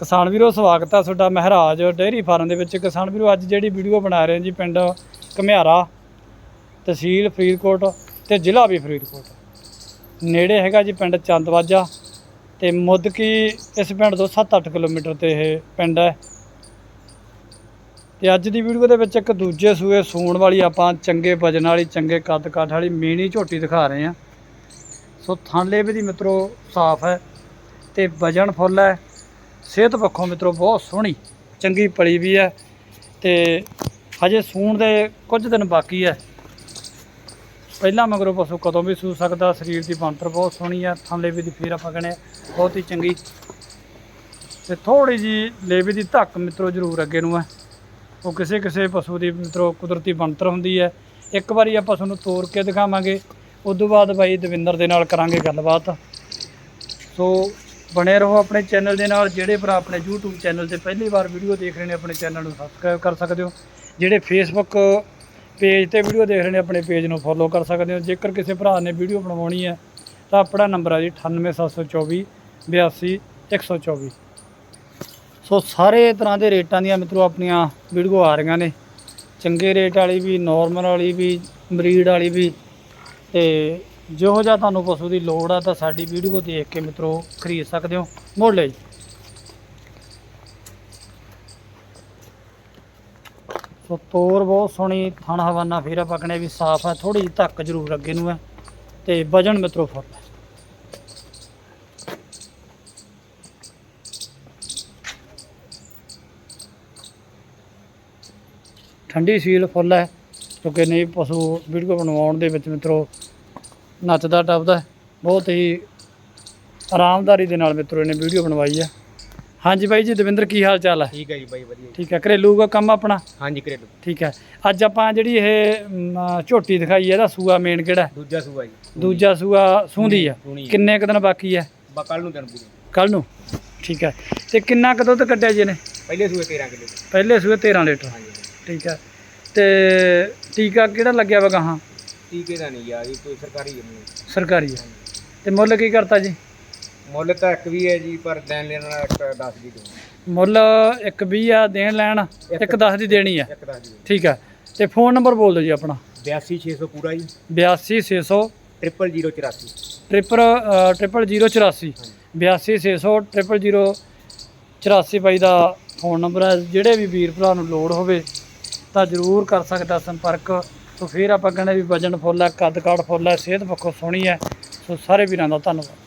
ਕਿਸਾਨ ਵੀਰੋ, ਸਵਾਗਤ ਹੈ ਤੁਹਾਡਾ ਮਹਾਰਾਜ ਡੇਅਰੀ ਫਾਰਮ ਦੇ ਵਿੱਚ। ਕਿਸਾਨ ਵੀਰੋ, ਅੱਜ ਜਿਹੜੀ ਵੀਡੀਓ ਬਣਾ ਰਹੇ ਹਾਂ ਜੀ ਪਿੰਡ ਘਮਿਆਰਾ, ਤਹਿਸੀਲ ਫਰੀਦਕੋਟ ਤੇ ਜ਼ਿਲ੍ਹਾ ਵੀ ਫਰੀਦਕੋਟ। ਨੇੜੇ ਹੈਗਾ ਜੀ ਪਿੰਡ ਚੰਦਵਾਜਾ ਤੇ ਮੁੱਦਕੀ ਇਸ ਪਿੰਡ ਤੋਂ 7-8 ਕਿਲੋਮੀਟਰ ਤੇ ਇਹ ਪਿੰਡ ਹੈ। ਤੇ ਅੱਜ ਦੀ ਵੀਡੀਓ ਦੇ ਵਿੱਚ ਇੱਕ ਦੂਜੇ ਸੂਏ ਸੂਣ ਵਾਲੀ ਆਪਾਂ ਚੰਗੇ ਵਜਨ ਵਾਲੀ, ਚੰਗੇ ਕੱਦ ਕਾਠ ਵਾਲੀ ਮੀਣੀ ਝੋਟੀ ਦਿਖਾ ਰਹੇ ਹਾਂ। ਸੋ ਥਾਂਲੇ ਵੀ ਦੀ ਮਿੱਤਰੋ ਸਾਫ਼ ਹੈ ਤੇ ਵਜਨ ਫੁੱਲ ਹੈ। ਸਿਹਤ ਪੱਖੋਂ ਮਿੱਤਰੋ ਬਹੁਤ ਸੋਹਣੀ ਚੰਗੀ ਪਲੀ ਵੀ ਹੈ ਤੇ ਹਜੇ ਸੂਣ ਦੇ ਕੁਝ ਦਿਨ ਬਾਕੀ ਹੈ। ਪਹਿਲਾਂ ਮਗਰੋਂ ਪਸ਼ੂ ਕਦੋਂ ਵੀ ਸੂ ਸਕਦਾ ਸਰੀਰ ਦੀ ਬਣਤਰ ਬਹੁਤ ਸੋਹਣੀ ਹੈ ਥਾਂਲੇ ਵੀ ਦੀ ਫੇਰ ਆਪਾਂ ਕਹਿੰਦੇ ਹਾਂ, ਬਹੁਤ ਹੀ ਚੰਗੀ। ਤੇ ਥੋੜੀ ਜੀ ਲੇਵੇ ਦੀ ਧੱਕ ਮਿੱਤਰੋ ਜ਼ਰੂਰ ਅੱਗੇ ਨੂੰ ਹੈ। ਉਹ ਕਿਸੇ ਕਿਸੇ ਪਸ਼ੂ ਦੀ ਮਿੱਤਰੋ ਕੁਦਰਤੀ ਬਣਤਰ ਹੁੰਦੀ ਹੈ। ਇੱਕ ਵਾਰੀ ਆਪਾਂ ਤੁਹਾਨੂੰ ਤੋੜ ਕੇ ਦਿਖਾਵਾਂਗੇ ਉਸ ਤੋਂ ਬਾਅਦ ਬਾਈ ਦਵਿੰਦਰ ਦੇ ਨਾਲ ਕਰਾਂਗੇ ਗੱਲਬਾਤ। ਸੋ ਬਣੇ ਰਹੋ ਆਪਣੇ ਚੈਨਲ ਦੇ ਨਾਲ। ਜਿਹੜੇ ਭਰਾ ਆਪਣੇ YouTube ਚੈਨਲ ਤੇ ਪਹਿਲੀ ਵਾਰ ਵੀਡੀਓ ਦੇਖ ਰਹੇ ਨੇ, ਆਪਣੇ ਚੈਨਲ ਨੂੰ ਸਬਸਕ੍ਰਾਈਬ ਕਰ ਸਕਦੇ ਹੋ। ਜਿਹੜੇ Facebook ਪੇਜ ਤੇ ਵੀਡੀਓ ਦੇਖ ਰਹੇ ਨੇ, ਆਪਣੇ ਪੇਜ ਨੂੰ ਫੋਲੋ ਕਰ ਸਕਦੇ ਹੋ। ਜੇਕਰ ਕਿਸੇ ਭਰਾ ਨੇ ਵੀਡੀਓ ਬਣਵਾਉਣੀ ਹੈ, ਤਾਂ ਆਪਣਾ ਨੰਬਰ ਹੈ ਜੀ 98724 82 124 ਸੋ ਸਾਰੇ ਤਰ੍ਹਾਂ ਦੇ ਰੇਟਾਂ ਦੀਆਂ ਮਿੱਤਰੋ, ਆਪਣੀਆਂ ਵੀਡੀਓ ਆ ਰਹੀਆਂ ਨੇ। ਚੰਗੇ ਰੇਟ ਵਾਲੀ ਵੀ ਨਾਰਮਲ ਵਾਲੀ ਵੀ ਮਰੀਡ ਵਾਲੀ ਵੀ ਤੇ ਜਿਹੋ ਜਿਹਾ ਤੁਹਾਨੂੰ ਪਸ਼ੂ ਦੀ ਲੋੜ ਆ ਤਾਂ ਸਾਡੀ ਵੀਡੀਓ ਦੇਖ ਕੇ ਮਿੱਤਰੋ ਖਰੀਦ ਸਕਦੇ ਹੋ। ਮੋੜ ਲੈ ਜੀ। ਸੋ ਤੋਰ ਬਹੁਤ ਸੋਹਣੀ ਥਣ ਹਵਾਨਾ ਫੇਰਾ ਪਕਣੇ ਵੀ ਸਾਫ਼ ਹੈ ਥੋੜੀ ਜਿਹੀ ਧੱਕ ਜ਼ਰੂਰ ਅੱਗੇ ਨੂੰ ਹੈ ਤੇ ਵਜਨ ਮਿੱਤਰੋ ਫੁੱਲ। ਠੰਡੀ ਸੀਲ ਫੁੱਲ ਹੈ ਕਿਉਂਕਿ ਨਹੀਂ ਪਸ਼ੂ ਵੀਡੀਓ ਬਣਵਾਉਣ ਦੇ ਵਿੱਚ ਮਿੱਤਰੋ ਨੱਚਦਾ ਟੱਪਦਾ ਹੈ। ਬਹੁਤ ਹੀ ਆਰਾਮਦਾਰੀ ਦੇ ਨਾਲ ਮਿੱਤਰੋ ਇਹਨੇ ਵੀਡੀਓ ਬਣਵਾਈ ਹੈ ਹਾਂਜੀ ਬਾਈ ਜੀ ਦਵਿੰਦਰ ਕੀ ਹਾਲ ਚਾਲ ਹੈ ਠੀਕ ਹੈ ਜੀ ਬਾਈ ਵਧੀਆ ਠੀਕ ਹੈ ਘਰੇਲੂ ਦਾ ਕੰਮ ਆਪਣਾ? ਹਾਂਜੀ ਘਰੇਲੂ। ਠੀਕ ਹੈ ਅੱਜ ਆਪਾਂ ਜਿਹੜੀ ਇਹ ਮ, ਝੋਟੀ ਦਿਖਾਈ ਹੈ ਇਹਦਾ ਸੂਆ ਮੇਨ ਕਿਹੜਾ? ਹੈ? ਦੂਜਾ ਸੂਆ ਜੀ। ਦੂਜਾ ਸੂਆ ਸੂੰਦੀ ਆ। ਹੈ। ਕਿੰਨੇ ਕੁ ਦਿਨ ਬਾਕੀ ਹੈ ਬਾ ਕੱਲ ਨੂੰ ਦਿਨ ਪੂਰੇ। ਕੱਲ ਨੂੰ? ਠੀਕ ਹੈ ਤੇ ਕਿੰਨਾ ਕੁ ਦੁੱਧ ਕੱਢਿਆ ਜੀ ਨੇ ਪਹਿਲੇ ਸੂਏ 13 ਕਿਲੋ। ਪਹਿਲੇ ਸੂਏ 13 ਲੀਟਰ। ਹਾਂਜੀ। ਠੀਕ ਹੈ ਤੇ ਟੀਕਾ ਕਿਹੜਾ ਲੱਗਿਆ ਵਾ ਗਾਹਾਂ? ਟੀਕੇ ਦਾ ਨਹੀਂ ਯਾਰ ਇਹ ਕੋਈ ਸਰਕਾਰੀ ਜ਼ਮੀਨ ਸਰਕਾਰੀ ਹੈ ਤੇ ਮੁੱਲ ਕੀ ਕਰਤਾ ਜੀ? ਮੁੱਲ ਤਾਂ ਇੱਕ ਵੀ ਹੈ ਜੀ ਪਰ ਲੈਣ ਲੈਣ ਵਾਲਾ ਇੱਕ 10 ਦੀ ਦੋ ਮੁੱਲ ਇੱਕ 20 ਆ ਦੇਣ ਲੈਣ ਇੱਕ 10 ਦੀ ਦੇਣੀ ਆ। ਇੱਕ 10 ਦੀ ਠੀਕ ਹੈ ਤੇ ਫੋਨ ਨੰਬਰ ਬੋਲ ਦਿਓ ਜੀ ਆਪਣਾ। 82600 ਪੂਰਾ ਜੀ। 82600 ਟ੍ਰਿਪਲ 084 ਟ੍ਰਿਪਲ ਟ੍ਰਿਪਲ 084 82600 ਟ੍ਰਿਪਲ 084 ਬਾਈ ਦਾ ਫੋਨ ਨੰਬਰ ਹੈ ਜਿਹੜੇ ਵੀ ਵੀਰ ਭਰਾ ਨੂੰ ਲੋੜ ਹੋਵੇ ਤਾਂ ਜ਼ਰੂਰ ਕਰ ਸਕਦਾ ਸੰਪਰਕ। ਸੋ ਫਿਰ ਆਪਾਂ ਕਹਿੰਦੇ ਵੀ ਵਜਨ ਫੁੱਲ ਹੈ, ਕੱਦ ਕਾਠ ਫੁੱਲ ਹੈ, ਸਿਹਤ ਪੱਖੋਂ ਸੋਹਣੀ ਹੈ। ਸੋ ਸਾਰੇ ਵੀਰਾਂ ਦਾ ਧੰਨਵਾਦ।